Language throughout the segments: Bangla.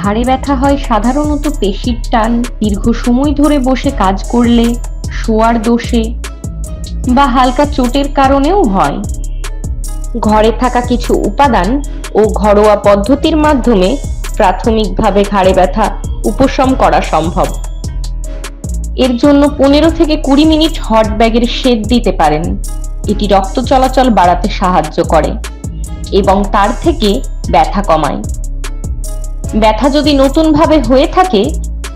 ঘাড়ে ব্যথা হয়, সাধারণত পেশির টান, দীর্ঘ সময় ধরে বসে কাজ করলে শোয়ার দোষে বা হালকা চোটের কারণেও হয়। ঘরে থাকা কিছু উপাদান ও ঘরোয়া পদ্ধতির মাধ্যমে প্রাথমিকভাবে ঘাড়ে ব্যথা উপশম করা সম্ভব। এর জন্য পনেরো থেকে কুড়ি মিনিট হট ব্যাগের সেদ দিতে পারেন। এটি রক্ত চলাচল বাড়াতে সাহায্য করে এবং তার থেকে ব্যথা কমায়। ব্যথা যদি নতুনভাবে হয়ে থাকে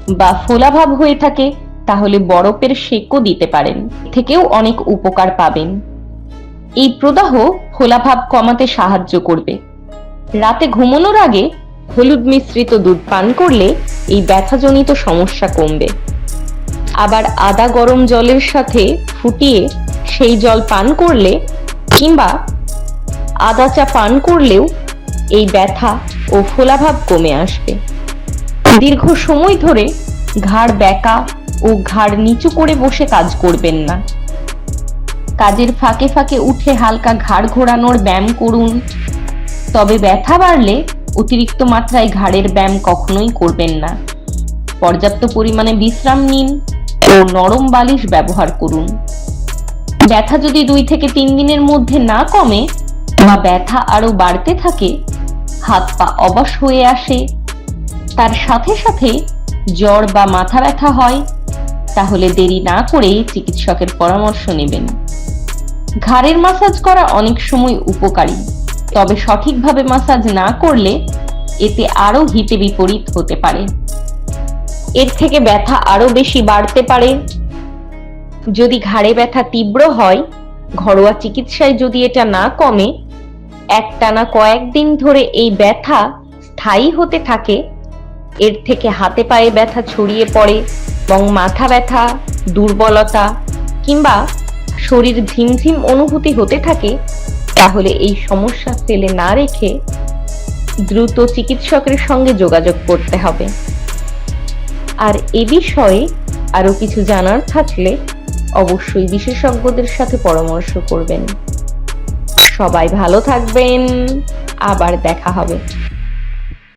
বা ফোলাভাব হয়ে থাকে, তাহলে বরফের সেকও দিতে পারেন। থেকেও অনেক উপকার পাবেন। এই প্রদাহ ফোলাভাব কমাতে সাহায্য করবে। রাতে ঘুমানোর আগে হলুদ মিশ্রিত দুধ পান করলে এই ব্যথাজনিত সমস্যা কমবে। আবার আদা গরম জলের সাথে ফুটিয়ে সেই জল পান করলে কিংবা আদা চা পান করলেও এই ব্যথা ও ফোলাভাব কমে আসবে। দীর্ঘ সময় ধরে ঘাড় ব্যাকা ও ঘাড় নিচু করে বসে কাজ করবেন না। কাজের ফাঁকে ফাঁকে উঠে হালকা ঘাড় ঘোরানোর ব্যায়াম করুন। তবে ব্যথা বাড়লে অতিরিক্ত মাত্রায় ঘাড়ের ব্যায়াম কখনোই করবেন না। পর্যাপ্ত পরিমাণে বিশ্রাম নিন ও নরম বালিশ ব্যবহার করুন। ব্যথা যদি দুই থেকে তিন দিনের মধ্যে না কমে বা ব্যথা আরও বাড়তে থাকে হাত পা অবশ হয়ে আসে। তার সাথে সাথে জ্বর বা মাথা ব্যথা হয়, তাহলে দেরি না করে চিকিৎসকের পরামর্শ নেবেন। ঘাড়ের মাসাজ করা অনেক সময় উপকারী, তবে সঠিকভাবে মাসাজ না করলে এতে আরও হিতে বিপরীত হতে পারে। এর থেকে ব্যথা আরও বেশি বাড়তে পারে। যদি ঘাড়ে ব্যথা তীব্র হয়, ঘরোয়া চিকিৎসায় যদি এটা না কমে একটানা কয়েকদিন ধরে এই ব্যথা স্থায়ী হতে থাকে। এর থেকে হাতে পায়ে ব্যথা ছড়িয়ে পড়ে এবং মাথা ব্যথা, দুর্বলতা কিংবা শরীর ঝিমঝিম অনুভূতি হতে থাকে, তাহলে এই সমস্যা ফেলে না রেখে দ্রুত চিকিৎসকের সঙ্গে যোগাযোগ করতে হবে। আর এ বিষয়ে আরও কিছু জানার থাকলে অবশ্যই বিশেষজ্ঞদের সাথে পরামর্শ করবেন। সবাই ভালো থাকবেন। আবার দেখা হবে।